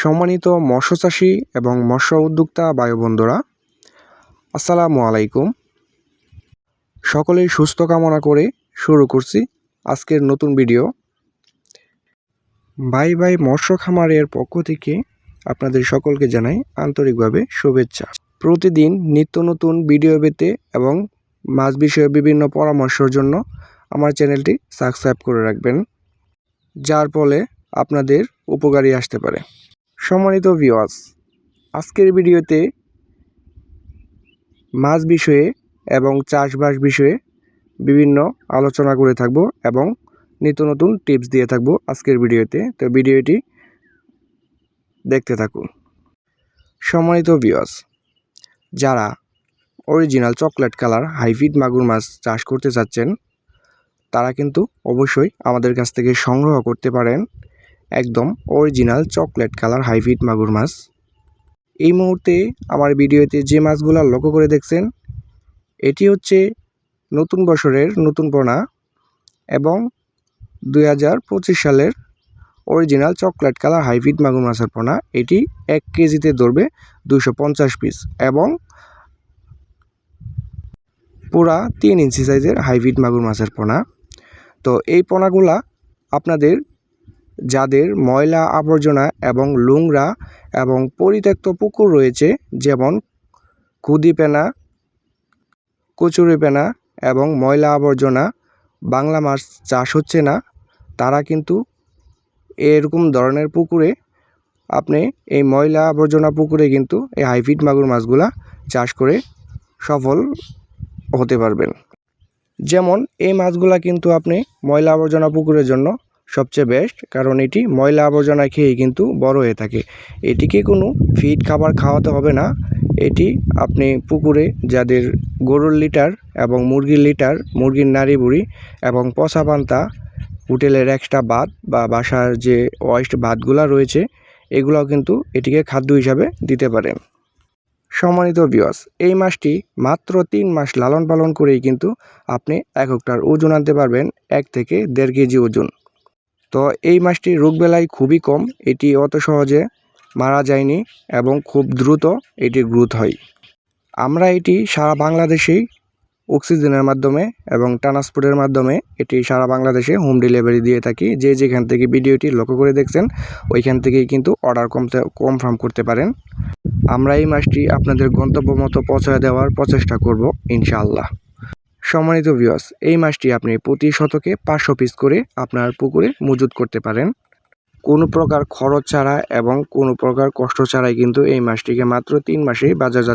সম্মানিত মৎস্য চাষী এবং মৎস্য উদ্যোক্তা ভাই বন্ধুরা আসসালামু আলাইকুম। সকলেই সুস্থ কামনা করে শুরু করছি আজকের নতুন ভিডিও। বাই বাই মৎস্য খামারের পক্ষ থেকে আপনাদের সকলকে জানাই আন্তরিকভাবে শুভেচ্ছা। প্রতিদিন নিত্য নতুন ভিডিও পেতে এবং মাছ বিষয়ে বিভিন্ন পরামর্শের জন্য আমার চ্যানেলটি সাবস্ক্রাইব করে রাখবেন, যার ফলে আপনাদের উপকারী আসতে পারে। সম্মানিত ভিওয়ার্স আজকের ভিডিওতে মাছ বিষয়ে এবং চাষবাস বিষয়ে বিভিন্ন আলোচনা করে থাকব এবং নিত্য নতুন টিপস দিয়ে থাকব আজকের ভিডিওতে। তো ভিডিওটি দেখতে থাকুন। সম্মানিত ভিওয়ার্স যারা অরিজিনাল চকলেট কালার হাইব্রিড মাগুর মাছ চাষ করতে চাচ্ছেন, তারা কিন্তু অবশ্যই আমাদের কাছ থেকে সংগ্রহ করতে পারেন। একদম অরিজিনাল চকলেট কালার হাইব্রিড মাগুর মাছ। এই মুহূর্তে আমার ভিডিওতে যে মাছগুলো লক্ষ্য করে দেখছেন, এটি হচ্ছে নতুন বছরের নতুন পোনা এবং দুই হাজার পঁচিশ সালের অরিজিনাল চকলেট কালার হাইব্রিড মাগুর মাছের পোনা এটি এক কেজিতে ধরবে দুশো পিস এবং পুরা তিন ইঞ্চি সাইজের হাইব্রিড মাগুর মাছের পোনা তো এই পোনাগুলা আপনাদের যাদের ময়লা আবর্জনা এবং লুংরা এবং পরিত্যক্ত পুকুর রয়েছে, যেমন খুদিপেনা, কচুরিপেনা এবং ময়লা আবর্জনা, বাংলা মাছ চাষ হচ্ছে না। তারা কিন্তু এরকম ধরনের পুকুরে, আপনি এই ময়লা আবর্জনা পুকুরে কিন্তু এই হাইব্রিড মাগুর মাছগুলা চাষ করে সফল হতে পারবেন। যেমন এই মাছগুলা কিন্তু আপনি ময়লা আবর্জনা পুকুরের জন্য সবচেয়ে বেস্ট কারণ এটি ময়লা আবর্জনা খেয়েই কিন্তু বড় হয়ে থাকে। এটিকে কোনো ফিড খাবার খাওয়াতে হবে না। এটি আপনি পুকুরে যাদের গরুর লিটার এবং মুরগির লিটার মুরগির নাড়ি বুড়ি এবং পচা পান্তা, হোটেলের এক্সট্রা ভাত বা বাসার যে ওয়েস্ট ভাতগুলো রয়েছে, এগুলোও কিন্তু এটিকে খাদ্য হিসাবে দিতে পারেন। সম্মানিত বিয়স এই মাছটি মাত্র তিন মাস লালন পালন করেই কিন্তু আপনি এককটার ওজন আনতে পারবেন, এক থেকে দেড় কেজি ওজন। তো এই মাছটির রোগবেলায় খুবই কম। এটি অত সহজে মারা যায়নি এবং খুব দ্রুত এটি গ্রোথ হয়। আমরা এটি সারা বাংলাদেশেই অক্সিজেনের মাধ্যমে এবং ট্রান্সপোর্টের মাধ্যমে এটি সারা বাংলাদেশে হোম ডেলিভারি দিয়ে থাকি। যে যেখান থেকে ভিডিওটি লক্ষ্য করে দেখছেন, ওইখান থেকেই কিন্তু অর্ডার কমতে, কনফার্ম করতে পারেন। আমরা এই মাছটি আপনাদের গন্তব্য মতো পৌঁছায় দেওয়ার প্রচেষ্টা করব, ইনশাআল্লাহ। সম্মানিত ভিউয়ার্স এই মাছটি আপনি প্রতি শতকে পাঁচশো পিস করে আপনার পুকুরে মজুত করতে পারেন। কোনো প্রকার খরচ ছাড়া এবং কোনো প্রকার কষ্ট ছাড়াই কিন্তু এই মাছটিকে মাত্র তিন মাসেই বাজারজাত